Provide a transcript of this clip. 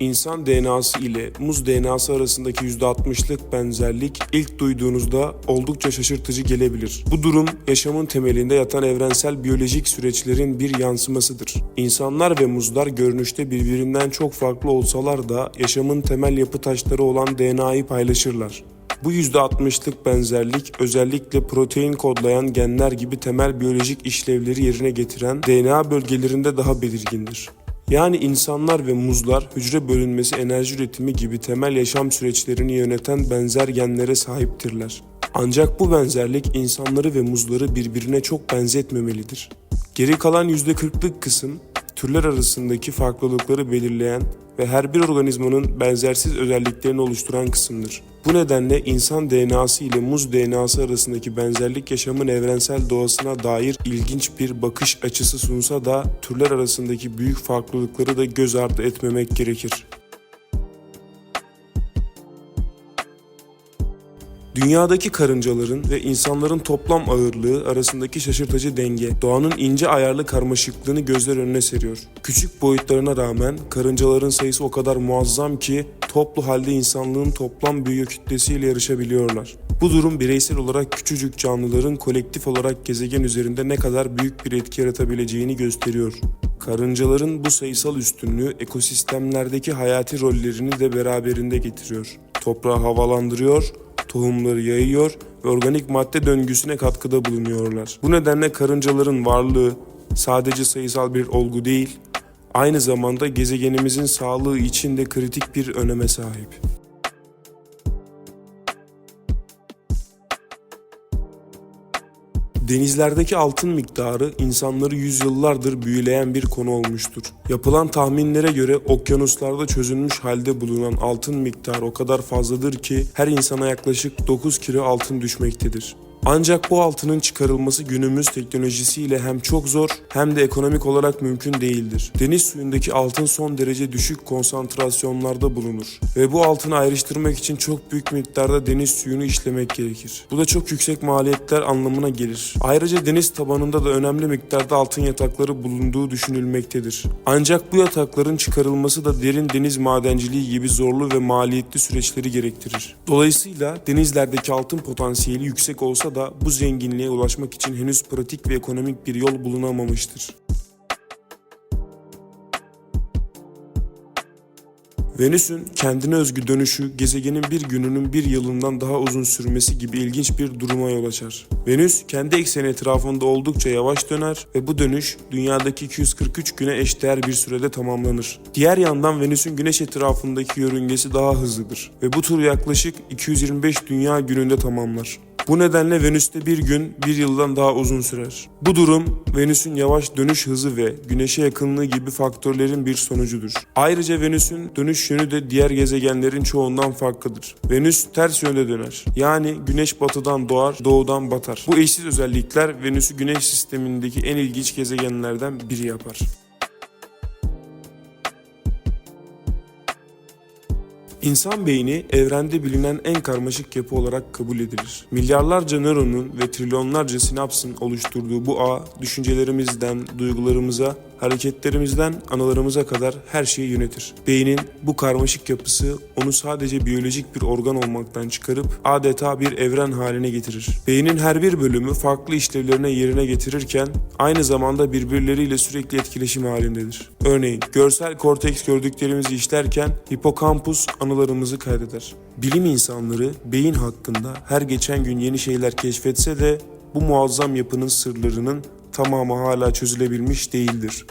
İnsan DNA'sı ile muz DNA'sı arasındaki %60'lık benzerlik ilk duyduğunuzda oldukça şaşırtıcı gelebilir. Bu durum yaşamın temelinde yatan evrensel biyolojik süreçlerin bir yansımasıdır. İnsanlar ve muzlar görünüşte birbirinden çok farklı olsalar da yaşamın temel yapı taşları olan DNA'yı paylaşırlar. Bu %60'lık benzerlik özellikle protein kodlayan genler gibi temel biyolojik işlevleri yerine getiren DNA bölgelerinde daha belirgindir. Yani insanlar ve muzlar hücre bölünmesi, enerji üretimi gibi temel yaşam süreçlerini yöneten benzer genlere sahiptirler. Ancak bu benzerlik insanları ve muzları birbirine çok benzetmemelidir. Geri kalan %40'lık kısım türler arasındaki farklılıkları belirleyen ve her bir organizmanın benzersiz özelliklerini oluşturan kısımdır. Bu nedenle insan DNA'sı ile muz DNA'sı arasındaki benzerlik yaşamın evrensel doğasına dair ilginç bir bakış açısı sunsa da türler arasındaki büyük farklılıkları da göz ardı etmemek gerekir. Dünyadaki karıncaların ve insanların toplam ağırlığı arasındaki şaşırtıcı denge, doğanın ince ayarlı karmaşıklığını gözler önüne seriyor. Küçük boyutlarına rağmen karıncaların sayısı o kadar muazzam ki toplu halde insanlığın toplam büyü kütlesiyle yarışabiliyorlar. Bu durum bireysel olarak küçücük canlıların kolektif olarak gezegen üzerinde ne kadar büyük bir etki yaratabileceğini gösteriyor. Karıncaların bu sayısal üstünlüğü ekosistemlerdeki hayati rollerini de beraberinde getiriyor. Toprağı havalandırıyor, tohumları yayıyor ve organik madde döngüsüne katkıda bulunuyorlar. Bu nedenle karıncaların varlığı sadece sayısal bir olgu değil, aynı zamanda gezegenimizin sağlığı için de kritik bir öneme sahip. Denizlerdeki altın miktarı insanları yüzyıllardır büyüleyen bir konu olmuştur. Yapılan tahminlere göre okyanuslarda çözülmüş halde bulunan altın miktarı o kadar fazladır ki her insana yaklaşık 9 kilo altın düşmektedir. Ancak bu altının çıkarılması günümüz teknolojisiyle hem çok zor hem de ekonomik olarak mümkün değildir. Deniz suyundaki altın son derece düşük konsantrasyonlarda bulunur ve bu altını ayrıştırmak için çok büyük miktarda deniz suyunu işlemek gerekir. Bu da çok yüksek maliyetler anlamına gelir. Ayrıca deniz tabanında da önemli miktarda altın yatakları bulunduğu düşünülmektedir. Ancak bu yatakların çıkarılması da derin deniz madenciliği gibi zorlu ve maliyetli süreçleri gerektirir. Dolayısıyla denizlerdeki altın potansiyeli yüksek olsa da bu zenginliğe ulaşmak için henüz pratik ve ekonomik bir yol bulunamamıştır. Venüs'ün kendine özgü dönüşü gezegenin bir gününün bir yılından daha uzun sürmesi gibi ilginç bir duruma yol açar. Venüs kendi ekseni etrafında oldukça yavaş döner ve bu dönüş dünyadaki 243 güne eşdeğer bir sürede tamamlanır. Diğer yandan Venüs'ün güneş etrafındaki yörüngesi daha hızlıdır ve bu tur yaklaşık 225 dünya gününde tamamlar. Bu nedenle Venüs'te bir gün bir yıldan daha uzun sürer. Bu durum Venüs'ün yavaş dönüş hızı ve Güneş'e yakınlığı gibi faktörlerin bir sonucudur. Ayrıca Venüs'ün dönüş yönü de diğer gezegenlerin çoğundan farklıdır. Venüs ters yönde döner. Yani Güneş batıdan doğar, doğudan batar. Bu eşsiz özellikler Venüs'ü Güneş sistemindeki en ilginç gezegenlerden biri yapar. İnsan beyni evrende bilinen en karmaşık yapı olarak kabul edilir. Milyarlarca nöronun ve trilyonlarca sinapsın oluşturduğu bu ağ düşüncelerimizden duygularımıza, hareketlerimizden anılarımıza kadar her şeyi yönetir. Beynin bu karmaşık yapısı onu sadece biyolojik bir organ olmaktan çıkarıp adeta bir evren haline getirir. Beynin her bir bölümü farklı işlevlerine yerine getirirken aynı zamanda birbirleriyle sürekli etkileşim halindedir. Örneğin görsel korteks gördüklerimizi işlerken hipokampus anılarımızı kaydeder. Bilim insanları beyin hakkında her geçen gün yeni şeyler keşfetse de bu muazzam yapının sırlarının tamamı hala çözülebilmiş değildir.